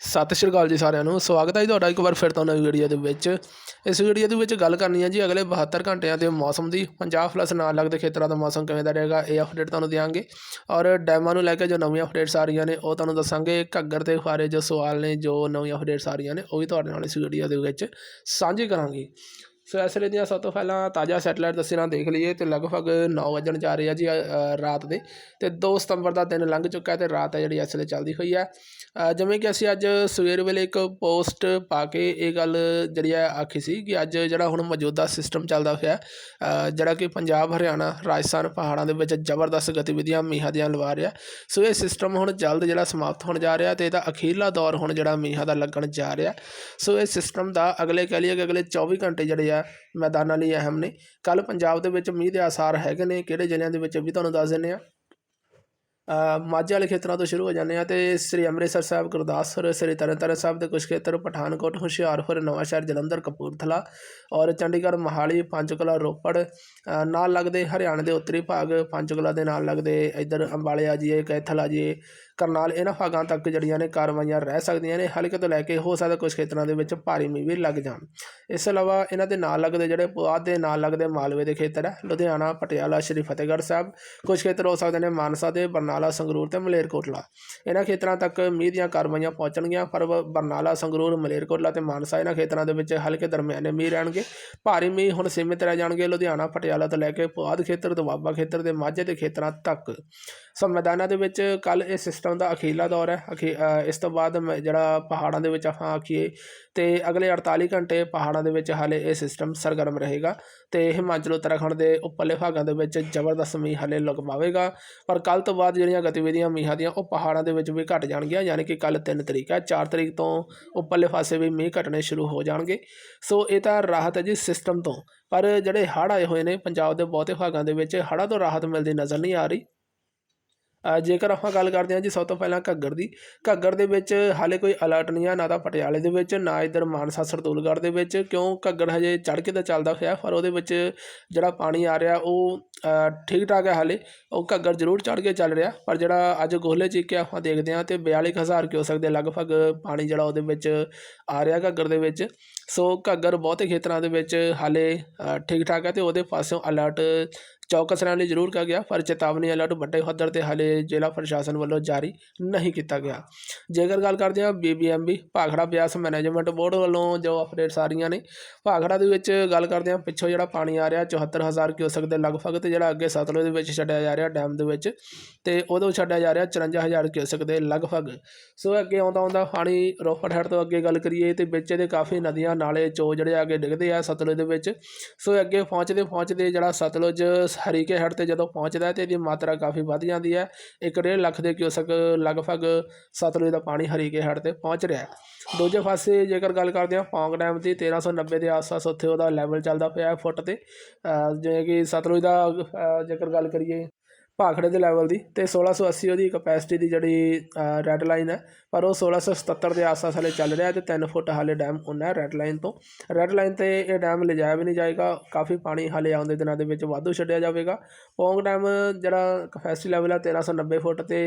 ਸਤਿ ਸ਼੍ਰੀ ਅਕਾਲ ਜੀ ਸਾਰਿਆਂ ਨੂੰ, ਸਵਾਗਤ ਹੈ ਜੀ ਤੁਹਾਡਾ ਇੱਕ ਵਾਰ ਫਿਰ ਤੋਂ ਨਵੀਂ ਵੀਡੀਓ ਦੇ ਵਿੱਚ। ਇਸ ਵੀਡੀਓ ਦੇ ਵਿੱਚ ਗੱਲ ਕਰਨੀ ਹੈ ਜੀ ਅਗਲੇ 72 ਘੰਟਿਆਂ ਦੇ ਮੌਸਮ ਦੀ ਪੰਜਾਬ ਪਲੱਸ ਨਾਲ ਲੱਗਦੇ ਖੇਤਰਾਂ ਦਾ ਮੌਸਮ ਕਿਵੇਂ ਦਾ ਰਹੇਗਾ, ਇਹ ਅਪਡੇਟ ਤੁਹਾਨੂੰ ਦਿਆਂਗੇ। ਔਰ ਡੈਮਾਂ ਨੂੰ ਲੈ ਕੇ ਜੋ ਨਵੀਆਂ ਅਪਡੇਟਸ ਆ ਰਹੀਆਂ ਨੇ, ਉਹ ਤੁਹਾਨੂੰ ਦੱਸਾਂਗੇ। ਘੱਗਰ ਦੇ ਬਾਰੇ ਜੋ ਸਵਾਲ ਨੇ, ਜੋ ਨਵੀਆਂ ਅਪਡੇਟਸ ਆ ਰਹੀਆਂ ਨੇ, ਉਹ ਵੀ ਤੁਹਾਡੇ ਨਾਲ ਇਸ ਵੀਡੀਓ ਦੇ ਵਿੱਚ ਸਾਂਝੀ ਕਰਾਂਗੇ। ਸੋ ਇਸ ਵੇਲੇ ਦੀਆਂ ਸਭ ਤੋਂ ਪਹਿਲਾਂ ਤਾਜ਼ਾ ਸੈਟੇਲਾਈਟ ਤਸਵੀਰਾਂ ਦੇਖ ਲਈਏ ਤੇ ਲਗਭਗ 9 ਵਜਣ ਜਾ ਰਹੇ ਆ ਜੀ ਰਾਤ ਦੇ। ਤੇ 2 ਸਤੰਬਰ ਦਾ ਦਿਨ ਲੰਘ ਚੁੱਕਾ ਹੈ ਤੇ ਰਾਤ ਹੈ ਜਿਹੜੀ ਇਸ ਵੇਲੇ ਚੱਲਦੀ ਹੋਈ ਹੈ। ਜਿਵੇਂ ਕਿ ਅਸੀਂ ਅੱਜ ਸਵੇਰ ਵੇਲੇ ਇੱਕ ਪੋਸਟ ਪਾ ਕੇ ਇਹ ਗੱਲ ਜਿਹੜੀ ਹੈ ਆਖੀ ਸੀ ਕਿ ਅੱਜ ਜਿਹੜਾ ਹੁਣ ਮੌਜੂਦਾ ਸਿਸਟਮ ਚੱਲਦਾ ਹੋਇਆ ਜਿਹੜਾ ਕਿ ਪੰਜਾਬ, ਹਰਿਆਣਾ, ਰਾਜਸਥਾਨ ਪਹਾੜਾਂ ਦੇ ਵਿੱਚ ਜ਼ਬਰਦਸਤ ਗਤੀਵਿਧੀਆਂ ਮੀਂਹਾਂ ਦੀਆਂ ਲਵਾ ਰਿਹਾ। ਸੋ ਇਹ ਸਿਸਟਮ ਹੁਣ ਜਲਦ ਜਿਹੜਾ ਸਮਾਪਤ ਹੋਣ ਜਾ ਰਿਹਾ ਤੇ ਇਹਦਾ ਅਖੀਰਲਾ ਦੌਰ ਹੁਣ ਜਿਹੜਾ ਮੀਂਹਾਂ ਦਾ ਲੱਗਣ ਜਾ ਰਿਹਾ। ਸੋ ਇਹ ਸਿਸਟਮ ਦਾ ਅਗਲੇ ਕਹਿ ਲਈਏ ਕਿ ਅਗਲੇ 24 ਘੰਟੇ ਜਿਹੜੇ ਆ ਮੈਦਾਨਾਂ ਲਈ ਅਹਿਮ ਨੇ। ਕੱਲ੍ਹ ਪੰਜਾਬ ਦੇ ਵਿੱਚ ਮੀਂਹ ਦੇ ਆਸਾਰ ਹੈਗੇ ਨੇ। ਕਿਹੜੇ ਜ਼ਿਲ੍ਹਿਆਂ ਦੇ ਵਿੱਚ ਵੀ ਤੁਹਾਨੂੰ ਦੱਸ ਦਿੰਦੇ ਹਾਂ। ਮਾਝੇ ਵਾਲੇ ਖੇਤਰਾਂ ਤੋਂ ਸ਼ੁਰੂ ਹੋ ਜਾਂਦੇ ਆ ਤੇ ਸ੍ਰੀ ਅੰਮ੍ਰਿਤਸਰ ਸਾਹਿਬ, ਗੁਰਦਾਸਪੁਰ, ਸ੍ਰੀ ਤਰਨਤਾਰਨ ਸਾਹਿਬ ਦੇ ਕੁਝ ਖੇਤਰ, ਪਠਾਨਕੋਟ, ਹੁਸ਼ਿਆਰਪੁਰ, ਨਵਾਂਸ਼ਹਿਰ, ਜਲੰਧਰ, ਕਪੂਰਥਲਾ ਔਰ ਚੰਡੀਗੜ੍ਹ, ਮੋਹਾਲੀ, ਪੰਚਕੁਲਾ, ਰੋਪੜ ਨਾਲ ਲੱਗਦੇ ਹਰਿਆਣਾ ਦੇ ਉੱਤਰੀ ਭਾਗ, ਪੰਚਕੁਲਾ ਦੇ ਨਾਲ ਲੱਗਦੇ ਇੱਧਰ ਅੰਬਾਲੇ ਆ ਜੀਏ ਕੈਥਲ ਆ ਜੀਏ ਕਰਨਾਲ ਇਹਨਾਂ ਭਾਗਾਂ ਤੱਕ ਜਿਹੜੀਆਂ ਨੇ ਕਾਰਵਾਈਆਂ ਰਹਿ ਸਕਦੀਆਂ ਨੇ, ਹਲਕੇ ਤੋਂ ਲੈ ਕੇ ਹੋ ਸਕਦਾ ਕੁਝ ਖੇਤਰਾਂ ਦੇ ਵਿੱਚ ਭਾਰੀ ਮੀਂਹ ਵੀ ਲੱਗ ਜਾਣ। ਇਸ ਤੋਂ ਇਲਾਵਾ ਇਹਨਾਂ ਦੇ ਨਾਲ ਲੱਗਦੇ ਜਿਹੜੇ ਪੁਆਧ ਦੇ ਨਾਲ ਲੱਗਦੇ ਮਾਲਵੇ ਦੇ ਖੇਤਰ ਹੈ, ਲੁਧਿਆਣਾ, ਪਟਿਆਲਾ, ਸ਼੍ਰੀ ਫਤਿਹਗੜ੍ਹ ਸਾਹਿਬ ਕੁਝ ਖੇਤਰ ਹੋ ਸਕਦੇ ਨੇ ਮਾਨਸਾ ਦੇ, ਬਰਨਾਲਾ ਸੰਗਰੂਰ ਤੇ ਮਲੇਰਕੋਟਲਾ। ਇਹਨਾਂ ਖੇਤਰਾਂ ਤੱਕ ਮੀਂਹ ਦੀਆਂ ਕਾਰਵਾਈਆਂ ਪਹੁੰਚਣਗੀਆਂ, ਪਰ ਬਰਨਾਲਾ, ਸੰਗਰੂਰ, ਮਲੇਰਕੋਟਲਾ ਤੇ ਮਾਨਸਾ ਇਹਨਾਂ ਖੇਤਰਾਂ ਦੇ ਵਿੱਚ ਹਲਕੇ ਦਰਮਿਆਨੇ ਮੀਂਹ ਰਹਿਣਗੇ। ਭਾਰੀ ਮੀਂਹ ਹੁਣ ਸੀਮਿਤ ਰਹਿ ਜਾਣਗੇ। ਲੁਧਿਆਣਾ, ਪਟਿਆਲਾ ਤੋਂ ਲੈ ਕੇ ਪੁਆਧ ਖੇਤਰ ਦੁਆਬਾ ਖੇਤਰ ਦੇ ਮਾਝੇ ਦੇ ਖੇਤਰਾਂ ਤੱਕ। ਸੋ ਮੈਦਾਨਾਂ ਦੇ ਵਿੱਚ ਕੱਲ ਇਹ ਸਿਸਟਮ ਦਾ ਅਖੀਰਲਾ ਦੌਰ ਹੈ। ਅਖੀ ਇਸ ਤੋਂ ਬਾਅਦ ਮ- ਜਿਹੜਾ ਪਹਾੜਾਂ ਦੇ ਵਿੱਚ ਆਪਾਂ ਆਖੀਏ ਤੇ ਅਗਲੇ 48 ਘੰਟੇ ਪਹਾੜਾਂ ਦੇ ਵਿੱਚ ਹਾਲੇ ਇਹ ਸਿਸਟਮ ਸਰਗਰਮ ਰਹੇਗਾ ਤੇ ਹਿਮਾਚਲ, ਉੱਤਰਾਖੰਡ ਦੇ ਉੱਪਰਲੇ ਭਾਗਾਂ ਦੇ ਵਿੱਚ ਜ਼ਬਰਦਸਤ ਮੀਂਹ ਹਾਲੇ ਲੁਕ ਪਰ ਕੱਲ ਤੋਂ ਬਾਅਦ ਜਿਹੜੀਆਂ ਗਤੀਵਿਧੀਆਂ, ਮੀਂਹਾਂ ਦੀਆਂ ਉਹ ਪਹਾੜਾਂ ਦੇ ਵਿੱਚ ਵੀ ਘਟ ਜਾਣਗੀਆਂ, ਯਾਨੀ ਕਿ ਕੱਲ 3 ਤਰੀਕ ਹੈ 4 ਤਰੀਕ ਤੋਂ ਉੱਪਰਲੇ ਪਾਸੇ ਵੀ ਮੀਂਹ ਘਟਣੇ ਸ਼ੁਰੂ ਹੋ ਜਾਣਗੇ। ਸੋ ਇਹ ਤਾਂ ਰਾਹਤ ਹੈ ਜੀ ਸਿਸਟਮ ਤੋਂ। ਪਰ ਜਿਹੜੇ ਹੜ੍ਹ ਆਏ ਹੋਏ ਨੇ ਪੰਜਾਬ ਦੇ ਬਹੁਤੇ ਭਾਗਾਂ ਦੇ ਵਿੱਚ, ਹੜ੍ਹਾਂ ਤੋਂ ਰਾਹਤ ਮਿਲਦੀ ਨਜ਼ਰ ਨਹੀਂ ਆ ਰਹੀ। ਜੇਕਰ ਆਪਾਂ ਗੱਲ ਕਰਦੇ ਹਾਂ ਜੀ ਸਭ ਤੋਂ ਪਹਿਲਾਂ ਘੱਗਰ ਦੀ, ਘੱਗਰ ਦੇ ਵਿੱਚ ਹਾਲੇ ਕੋਈ ਅਲਰਟ ਨਹੀਂ ਆ, ਨਾ ਤਾਂ ਪਟਿਆਲੇ ਦੇ ਵਿੱਚ, ਨਾ ਇਧਰ ਮਾਨਸਾ ਸਰਦੂਲਗੜ੍ਹ ਦੇ ਵਿੱਚ, ਕਿਉਂ ਘੱਗਰ ਹਜੇ ਚੜ੍ਹ ਕੇ ਤਾਂ ਚੱਲਦਾ ਹੋਇਆ ਪਰ ਉਹਦੇ ਵਿੱਚ ਜਿਹੜਾ ਪਾਣੀ ਆ ਰਿਹਾ ਉਹ ਠੀਕ ਠਾਕ ਹੈ ਹਾਲੇ, ਉਹ ਘੱਗਰ ਜ਼ਰੂਰ ਚੜ੍ਹ ਕੇ ਚੱਲ ਰਿਹਾ, ਪਰ ਜਿਹੜਾ ਅੱਜ ਗੋਹਲੇ ਚੀਕੇ ਆਪਾਂ ਦੇਖਦੇ ਹਾਂ ਤੇ 42000 ਕਿਊਸਕ ਦੇ ਲਗਭਗ ਪਾਣੀ ਜਿਹੜਾ ਉਹਦੇ ਵਿੱਚ ਆ ਰਿਹਾ ਘੱਗਰ ਦੇ ਵਿੱਚ। ਸੋ ਘੱਗਰ ਬਹੁਤੇ ਖੇਤਰਾਂ ਦੇ ਵਿੱਚ ਹਾਲੇ ਠੀਕ ਠਾਕ ਹੈ ਤੇ ਉਹਦੇ ਪਾਸਿਓਂ ਅਲਰਟ ਚੌਕਸ ਰਹਿਣ ਲਈ ਜ਼ਰੂਰ ਕਿਹਾ ਗਿਆ, ਪਰ ਚੇਤਾਵਨੀ ਅਲਰਟ ਵੱਡੇ ਪੱਧਰ ਤੇ ਹਾਲੇ ਜ਼ਿਲ੍ਹਾ ਪ੍ਰਸ਼ਾਸਨ ਵੱਲੋਂ ਜਾਰੀ ਨਹੀਂ ਕੀਤਾ ਗਿਆ। ਜੇਕਰ ਗੱਲ ਕਰਦੇ ਹਾਂ BBMB Bhakra Beas management board ਵੱਲੋਂ ਜੋ ਅਪਡੇਟਸ ਆ ਰਹੀਆਂ ਨੇ, ਭਾਖੜਾ ਦੇ ਵਿੱਚ ਗੱਲ ਕਰਦੇ ਹਾਂ, ਪਿੱਛੋਂ ਜਿਹੜਾ ਪਾਣੀ ਆ ਰਿਹਾ 74000 ਕਿਊਸਕ ਦੇ ਲਗਭਗ ਤੇ ਜਿਹੜਾ ਅੱਗੇ ਸਤਲੁਜ ਦੇ ਵਿੱਚ ਛੱਡਿਆ ਜਾ ਰਿਹਾ ਡੈਮ ਦੇ ਵਿੱਚ, ਤੇ ਉਦੋਂ ਛੱਡਿਆ ਜਾ ਰਿਹਾ 54000 ਕਿਊਸਕ ਦੇ ਲਗਭਗ। ਸੋ ਅੱਗੇ ਆਉਂਦਾ ਆਉਂਦਾ ਪਾਣੀ ਰੋਪੜ ਹੈਡ ਤੋਂ ਅੱਗੇ ਗੱਲ ਕਰੀਏ, ਤੇ ਵਿੱਚ ਇਹਦੇ ਕਾਫੀ ਨਦੀਆਂ, ਨਾਲੇ ਚੋ ਜਿਹੜੇ ਅੱਗੇ ਡਿੱਗਦੇ ਆ ਸਤਲੁਜ ਦੇ ਵਿੱਚ, ਸੋ ਅੱਗੇ ਪਹੁੰਚਦੇ ਪਹੁੰਚਦੇ ਜਿਹੜਾ ਸਤਲੁਜ ਹਰੀਕੇ ਹੈਡ ਤੇ ਜਦੋਂ ਪਹੁੰਚਦਾ ਹੈ ਤੇ ਇਹਦੀ ਮਾਤਰਾ ਕਾਫੀ ਵੱਧ ਜਾਂਦੀ ਹੈ। ਇੱਕ ਡੇਢ ਲੱਖ ਦੇ ਕਿਊਸਕ ਲਗਭਗ ਸਤਲੁਜ ਦਾ ਪਾਣੀ ਹਰੀਕੇ ਹੈਡ ਤੇ ਪਹੁੰਚ ਰਿਹਾ ਹੈ। ਦੂਜੇ ਪਾਸੇ ਜੇਕਰ ਗੱਲ ਕਰਦੇ ਹਾਂ ਪੌਂਗ ਡੈਮ ਦੀ 1390 ਦੇ ਆਸ-ਪਾਸ ਉੱਥੇ ਉਹਦਾ ਲੈਵਲ ਚੱਲਦਾ ਪਿਆ ਫੁੱਟ ਤੇ। ਜਿਵੇਂ ਕਿ ਸਤਲੁਜ ਦਾ ਜੇਕਰ ਗੱਲ ਕਰੀਏ ਭਾਖੜੇ ਦੇ ਲੈਵਲ ਦੀ ਤੇ 1680 ਉਹਦੀ ਕਪੈਸਿਟੀ ਦੀ ਜਿਹੜੀ ਰੈੱਡ ਲਾਈਨ ਹੈ, ਪਰ ਉਹ 1677 ਦੇ ਆਸ-ਪਾਸ ਹਲੇ ਚੱਲ ਰਿਹਾ ਤੇ 3 ਫੁੱਟ ਹਾਲੇ ਡੈਮ ਉਹਨਾਂ ਰੈੱਡ ਲਾਈਨ ਤੋਂ। ਰੈੱਡ ਲਾਈਨ ਤੇ ਇਹ ਡੈਮ ਲਿਜਾਇਆ ਵੀ ਨਹੀਂ ਜਾਏਗਾ, ਕਾਫੀ ਪਾਣੀ ਹਾਲੇ ਆਉਂਦੇ ਦਿਨਾਂ ਦੇ ਵਿੱਚ ਵਾਧੂ ਛੱਡਿਆ ਜਾਵੇਗਾ। ਪੌਂਗ ਡੈਮ ਜਿਹੜਾ ਕਪੈਸਿਟੀ ਲੈਵਲ ਹੈ 1390 ਫੁੱਟ ਤੇ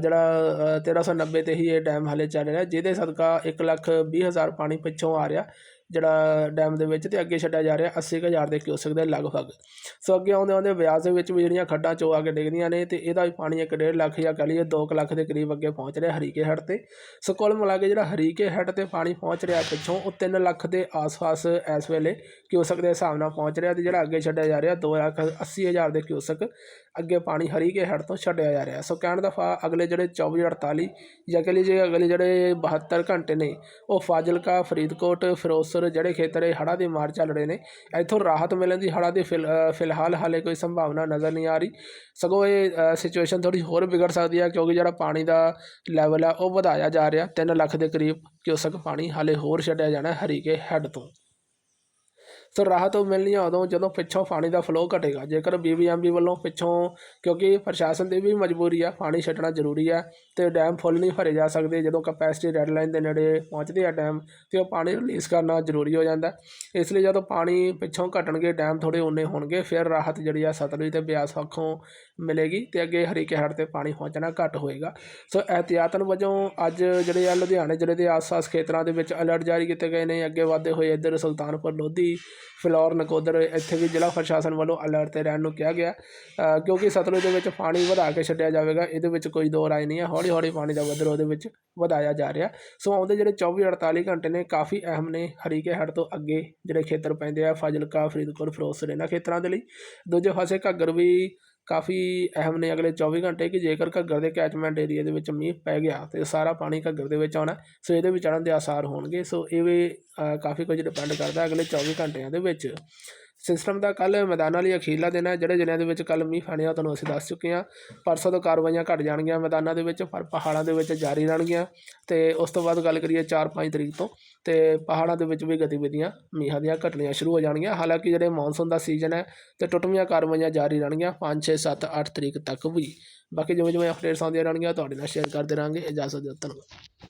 ਜਿਹੜਾ ਤੇਰ੍ਹਾਂ ਸੌ ਨੱਬੇ ਤੇ ਹੀ ਇਹ ਡੈਮ ਹਾਲੇ ਚੱਲ ਰਿਹਾ। ਜਿਹਦੇ ਸਦਕਾ ਇੱਕ ਲੱਖ ਵੀਹ ਹਜ਼ਾਰ ਪਾਣੀ ਪਿੱਛੋਂ ਆ ਰਿਹਾ, ਜਿਹੜਾ ਡੈਮ ਦੇ ਵਿੱਚ ਅਤੇ ਅੱਗੇ ਛੱਡਿਆ ਜਾ ਰਿਹਾ 80000 ਦੇ ਕਿਊਸਕ ਦੇ ਲਗਭਗ। ਸੋ ਅੱਗੇ ਆਉਂਦੇ ਆਉਂਦੇ ਬਿਆਸ ਦੇ ਵਿੱਚ ਵੀ ਜਿਹੜੀਆਂ ਖੱਡਾਂ ਚੋ ਆ ਕੇ ਡਿੱਗਦੀਆਂ ਨੇ ਅਤੇ ਇਹਦਾ ਵੀ ਪਾਣੀ ਇੱਕ ਡੇਢ ਲੱਖ ਜਾਂ ਕਹ ਲਈਏ ਦੋ ਕੁ ਲੱਖ ਦੇ ਕਰੀਬ ਅੱਗੇ ਪਹੁੰਚ ਰਿਹਾ ਹਰੀਕੇ ਹੈਡ ਤੇ। ਸੋ ਕੁੱਲ ਮਿਲਾ ਕੇ ਜਿਹੜਾ ਹਰੀਕੇ ਹੈਡ ਤੇ ਪਾਣੀ ਪਹੁੰਚ ਰਿਹਾ ਪਿੱਛੋਂ, ਉਹ 3 ਲੱਖ ਦੇ ਆਸ-ਪਾਸ ਇਸ ਵੇਲੇ ਕਿਊਸਕ ਦੇ ਹਿਸਾਬ ਨਾਲ ਪਹੁੰਚ ਰਿਹਾ ਅਤੇ ਜਿਹੜਾ ਅੱਗੇ ਛੱਡਿਆ ਜਾ ਰਿਹਾ, ਦੋ ਲੱਖ 80 ਹਜ਼ਾਰ ਦੇ ਕਿਊਸਕ ਅੱਗੇ ਪਾਣੀ ਹਰੀਕੇ ਹੈਡ ਤੋਂ ਛੱਡਿਆ ਜਾ ਰਿਹਾ। ਸੋ ਕਹਿਣ ਦਾ ਫਾ ਅਗਲੇ ਜਿਹੜੇ 24 48 ਜਾਂ ਕਹ ਲਈਏ ਅਗਲੇ ਜਿਹੜੇ 72 ਘੰਟੇ ਨੇ, ਉਹ ਫਾਜ਼ਿਲਕਾ, ਫਰੀਦਕੋਟ, ਫਿਰੋਜ਼ਪੁਰ ਜਿਹੜੇ ਖੇਤਰ ਇਹ ਹੜ੍ਹਾਂ ਦੀ ਮਾਰ ਚੱਲ ਰਹੇ ਨੇ, ਇੱਥੋਂ ਰਾਹਤ ਮਿਲਣ ਦੀ ਹੜ੍ਹਾਂ ਦੀ ਫਿਲ ਫਿਲਹਾਲ ਹਾਲੇ ਕੋਈ ਸੰਭਾਵਨਾ ਨਜ਼ਰ ਨਹੀਂ ਆ ਰਹੀ। ਸਗੋਂ ਇਹ ਸਿਚੁਏਸ਼ਨ ਥੋੜੀ ਹੋਰ ਵਿਗੜ ਸਕਦੀ ਹੈ ਕਿਉਂਕਿ ਜਿਹੜਾ ਪਾਣੀ ਦਾ ਲੈਵਲ ਆ ਉਹ ਵਧਾਇਆ ਜਾ ਰਿਹਾ 3 ਲੱਖ ਦੇ ਕਰੀਬ ਕਿਊਸਕ ਪਾਣੀ ਹਾਲੇ ਹੋਰ ਛੱਡਿਆ ਜਾਣਾ ਹੈ ਹਰੀਕੇ ਹੈੱਡ ਤੋਂ। ਸੋ ਰਾਹਤ ਉਹ ਮਿਲਣੀ ਆ ਉਦੋਂ ਜਦੋਂ ਪਿੱਛੋਂ ਪਾਣੀ ਦਾ ਫਲੋ ਘਟੇਗਾ। ਜੇਕਰ ਬੀਬੀਐਮਬੀ ਵੱਲੋਂ ਪਿੱਛੋਂ, ਕਿਉਂਕਿ ਪ੍ਰਸ਼ਾਸਨ ਦੀ ਵੀ ਮਜਬੂਰੀ ਆ, ਪਾਣੀ ਛੱਡਣਾ ਜ਼ਰੂਰੀ ਆ ਤੇ ਡੈਮ ਫੁੱਲ ਨਹੀਂ ਭਰੇ ਜਾ ਸਕਦੇ, ਜਦੋਂ ਕਪੈਸਿਟੀ ਰੈਡ ਲਾਈਨ ਦੇ ਨੇੜੇ ਪਹੁੰਚਦੇ ਆ ਡੈਮ ਤੇ ਉਹ ਪਾਣੀ ਰਿਲੀਜ਼ ਕਰਨਾ ਜ਼ਰੂਰੀ ਹੋ ਜਾਂਦਾ। ਇਸ ਲਈ ਜਦੋਂ ਪਾਣੀ ਪਿੱਛੋਂ ਘਟਣਗੇ ਡੈਮ ਥੋੜੇ ਓਨੇ ਹੋਣਗੇ, ਫਿਰ ਰਾਹਤ ਜਿਹੜੀ ਆ ਸਤਲੁਜ ਤੇ ਬਿਆਸ ਪੱਖੋਂ ਮਿਲੇਗੀ ਤੇ ਅੱਗੇ ਹਰੀਕੇ ਹੜ ਤੇ ਪਾਣੀ ਪਹੁੰਚਣਾ ਘੱਟ ਹੋਏਗਾ। ਸੋ ਇਹਤਿਆਤਨ ਵਜੋਂ ਅੱਜ ਜਿਹੜੇ ਆ ਲੁਧਿਆਣੇ ਜ਼ਿਲ੍ਹੇ ਦੇ ਆਸ-ਪਾਸ ਖੇਤਰਾਂ ਦੇ ਵਿੱਚ ਅਲਰਟ ਜਾਰੀ ਕੀਤੇ ਗਏ ਨੇ। ਅੱਗੇ ਵਧਦੇ ਹੋਏ ਇੱਧਰ ਸੁਲਤਾਨਪੁਰ, ਲੋਧੀ ਫਿਲੌਰ, ਨਕੋਦਰ ਇੱਥੇ ਵੀ ਜ਼ਿਲ੍ਹਾ ਪ੍ਰਸ਼ਾਸਨ ਵੱਲੋਂ ਅਲਰਟ ਤੇ ਰਹਿਣ ਨੂੰ ਕਿਹਾ ਗਿਆ। ਕਿਉਂਕਿ ਸਤਲੁਜ ਦੇ ਵਿੱਚ ਪਾਣੀ ਵਧਾ ਕੇ ਛੱਡਿਆ ਜਾਵੇਗਾ, ਇਹਦੇ ਵਿੱਚ ਕੋਈ ਦੋ ਰਾਏ ਨਹੀਂ ਹੈ। ਹੌਲੀ ਹੌਲੀ ਪਾਣੀ ਦਾ ਪੱਧਰ ਉਹਦੇ ਵਿੱਚ ਵਧਾਇਆ ਜਾ ਰਿਹਾ। ਸੋ ਆਉਂਦੇ ਜਿਹੜੇ 24 48 ਘੰਟੇ ਨੇ, ਕਾਫੀ ਅਹਿਮ ਨੇ ਹਰੀਕੇ ਹੜ ਤੋਂ ਅੱਗੇ ਜਿਹੜੇ ਖੇਤਰ ਪੈਂਦੇ ਆ, ਫਾਜ਼ਿਲਕਾ, ਫਰੀਦਕੋਟ, ਫਿਰੋਜ਼ਪੁਰ, ਇਹਨਾਂ ਖੇਤਰਾਂ ਦੇ ਲਈ। ਦੂਜੇ ਪਾਸੇ ਘੱਗਰ ਵੀ ਕਾਫੀ ਅਹਿਮ ਨੇ ਅਗਲੇ 24 ਘੰਟੇ ਕਿ ਜੇਕਰ ਘੱਗਰ ਦੇ ਕੈਚਮੈਂਟ ਏਰੀਆ ਦੇ ਵਿੱਚ ਮੀਂਹ ਪੈ ਗਿਆ ਤੇ ਸਾਰਾ ਪਾਣੀ ਘੱਗਰ ਦੇ ਵਿੱਚ ਆਉਣਾ, ਸੋ ਇਹਦੇ ਵਿੱਚ ਚੜ੍ਹਨ ਦੇ ਆਸਾਰ ਹੋਣਗੇ, ਸੋ ਇਹ ਵੀ ਕਾਫੀ ਕੁਝ ਡਿਪੈਂਡ ਕਰਦਾ ਅਗਲੇ 24 ਘੰਟਿਆਂ ਦੇ ਵਿੱਚ। ਸਿਸਟਮ ਦਾ ਕੱਲ ਮੈਦਾਨਾਂ ਲਈ ਅਖੀਰਲਾ ਦਿਨ ਹੈ, ਜਿਹੜੇ ਜ਼ਿਲ੍ਹਿਆਂ ਦੇ ਵਿੱਚ ਕੱਲ ਮੀਂਹ ਪੈਣੇ ਆ, ਉਹ ਤੁਹਾਨੂੰ ਅਸੀਂ ਦੱਸ ਚੁੱਕੇ ਹਾਂ। ਪਰਸੋਂ ਤੋਂ ਕਾਰਵਾਈਆਂ ਘਟ ਜਾਣਗੀਆਂ ਮੈਦਾਨਾਂ ਦੇ ਵਿੱਚ, ਪਰ ਪਹਾੜਾਂ ਦੇ ਵਿੱਚ ਜਾਰੀ ਰਹਿਣਗੀਆਂ ਤੇ ਉਸ ਤੋਂ ਬਾਅਦ ਗੱਲ ਕਰੀਏ 4-5 ਤਰੀਕ ਤੋਂ ਤੇ ਪਹਾੜਾਂ ਦੇ ਵਿੱਚ ਵੀ ਗਤੀਵਿਧੀਆਂ, ਮੀਂਹਾਂ ਦੀਆਂ ਘਟਣੀਆਂ ਸ਼ੁਰੂ ਹੋ ਜਾਣਗੀਆਂ। ਹਾਲਾਂਕਿ ਜਿਹੜੇ ਮੌਨਸੂਨ ਦਾ ਸੀਜ਼ਨ ਹੈ ਤੇ ਟੁੱਟਵੀਆਂ ਕਾਰਵਾਈਆਂ ਜਾਰੀ ਰਹਿਣਗੀਆਂ 5 6 7 8 ਤਰੀਕ ਤੱਕ ਵੀ। ਬਾਕੀ ਜਿਵੇਂ ਜਿਵੇਂ ਅਪਡੇਟਸ ਆਉਂਦੀਆਂ ਰਹਿਣਗੀਆਂ, ਤੁਹਾਡੇ ਨਾਲ ਸ਼ੇਅਰ ਕਰਦੇ ਰਹਾਂਗੇ। ਇਜਾਜ਼ਤ ਦਿਓ, ਧੰਨਵਾਦ।